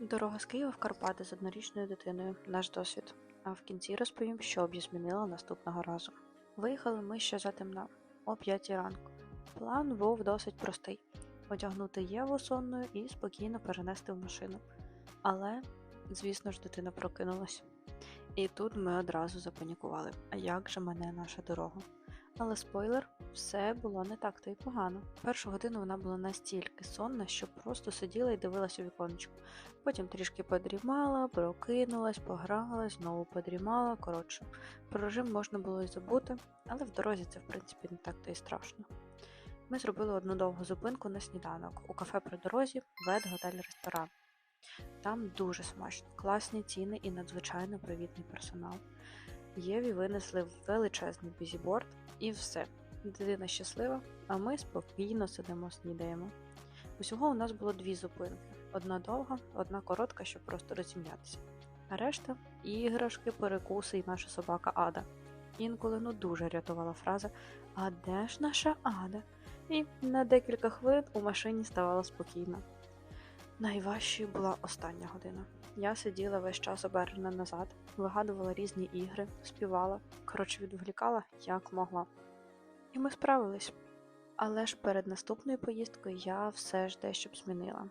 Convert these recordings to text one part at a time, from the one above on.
Дорога з Києва в Карпати з однорічною дитиною. Наш досвід. А в кінці розповім, що б я змінила наступного разу. Виїхали ми ще затемна, о 5 ранку. План був досить простий: одягнути Єву сонною і спокійно перенести в машину. Але, звісно ж, дитина прокинулась. І тут ми одразу запанікували. А як же мене наша дорога? Але спойлер, все було не так то й погано. Першу годину вона була настільки сонна, що просто сиділа і дивилась у віконечко. Потім трішки подрімала, прокинулась, погралась, знову подрімала. Коротше, про режим можна було й забути, але в дорозі це в принципі не так то й страшно. Ми зробили одну довгу зупинку на сніданок у кафе при дорозі Вет Готель Ресторан. Там дуже смачно, класні ціни і надзвичайно привітний персонал. Єві винесли величезний бізіборд і все. Дитина щаслива, а ми спокійно сидимо, снідаємо. Усього у нас було дві зупинки: одна довга, одна коротка, щоб просто розім'ятися. А решта іграшки, перекуси і наша собака Ада. Інколи ну дуже рятувала фраза А де ж наша Ада? І на декілька хвилин у машині ставало спокійно. Найважчою була остання година. Я сиділа весь час обернена назад, вигадувала різні ігри, співала, коротше, відволікала як могла. І ми справились. Але ж перед наступною поїздкою я все ж дещо б змінила.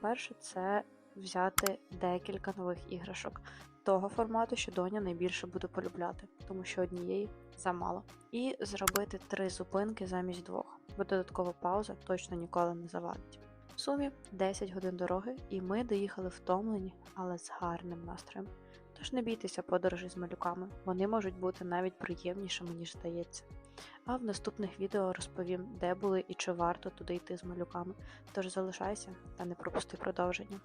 Перше, це взяти декілька нових іграшок того формату, що доня найбільше буде полюбляти, тому що однієї замало. І зробити три зупинки замість двох, бо додаткова пауза точно ніколи не завадить. В сумі 10 годин дороги, і ми доїхали втомлені, але з гарним настроєм. Тож не бійтеся подорожі з малюками, вони можуть бути навіть приємнішими, ніж здається. А в наступних відео розповім, де були і чи варто туди йти з малюками. Тож залишайся та не пропусти продовження.